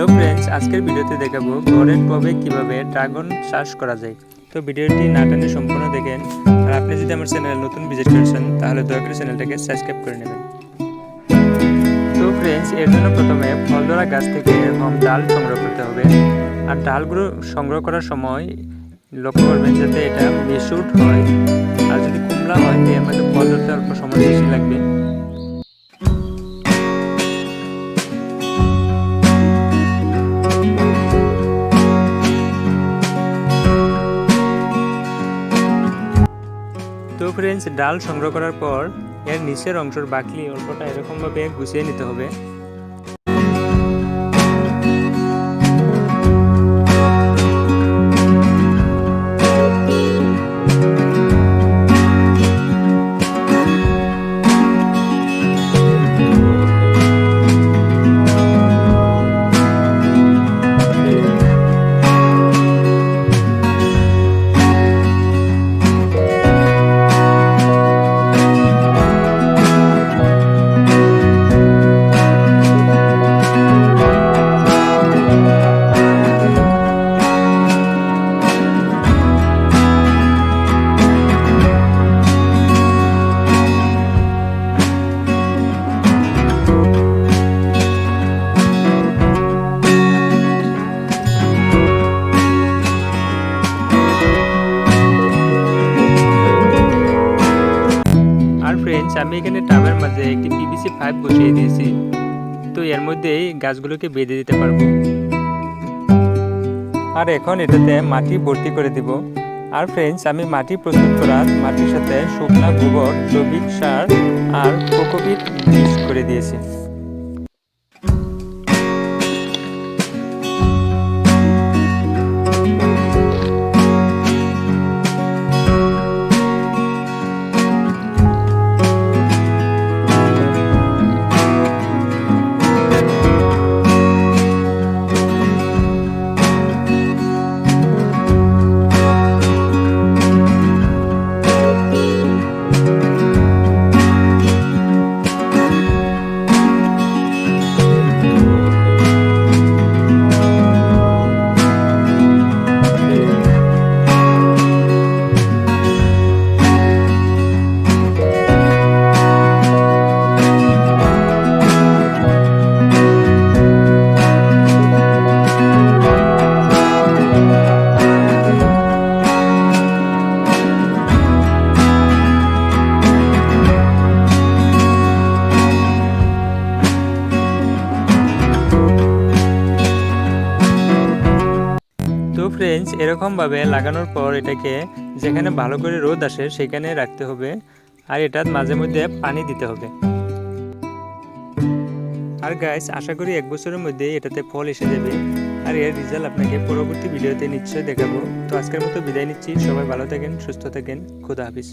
Hello friends, আজকের ভিডিওতে দেখাবো ঘরের টবে কীভাবে ড্রাগন চাষ করা যায়। তো ভিডিওটি না টেনে সম্পূর্ণ দেখেন। আর আপনি যদি আমার চ্যানেল নতুন ভিজিট করেছেন, তাহলে দয়া করে চ্যানেলটাকে সাবস্ক্রাইব করে নেবেন। তো ফ্রেন্ডস, এর জন্য প্রথমে ফল ধরা গাছ থেকে এরকম ডাল সংগ্রহ করতে হবে। আর ডালগুলো সংগ্রহ করার সময় লক্ষ্য করবেন যাতে এটা বেশুট হয়। আর যদি কুমড়া হয় তো এর মধ্যে ফল ধরতে অল্প সময় বেশি লাগবে। তো ফ্রেন্ডস ডাল সংগ্রহ করার পর এর নিচের অংশের বাকলি অল্পটা এরকমভাবে গুছিয়ে নিতে হবে। আমি এখানে টাবের মাঝে একটি পিভিসি পাইপ বসিয়ে দিয়েছি। তো এর মধ্যেই গাছগুলোকে বেঁধে দিতে পারব। আর এখন এটাতে মাটি ভর্তি করে দিব। আর ফ্রেন্ডস আমি মাটি প্রস্তুত করার মাটির সাথে শুকনা গোবর জৈবিক সার আর কোকোপিট মিক্স করে দিয়েছি। ফ্রেন্ডস এরকমভাবে লাগানোর পর এটাকে যেখানে ভালো করে রোদ আসে, সেখানে রাখতে হবে। আর এটার মাঝে মধ্যে পানি দিতে হবে। আর গাইস আশা করি এক বছরের মধ্যে এটাতে ফল এসে যাবে। আর এর রেজাল্ট আপনাকে পরবর্তী ভিডিওতে নিশ্চয়ই দেখাবো। তো আজকের মতো বিদায় নিচ্ছি। সবাই ভালো থাকেন, সুস্থ থাকেন। খুদা হাফিজ।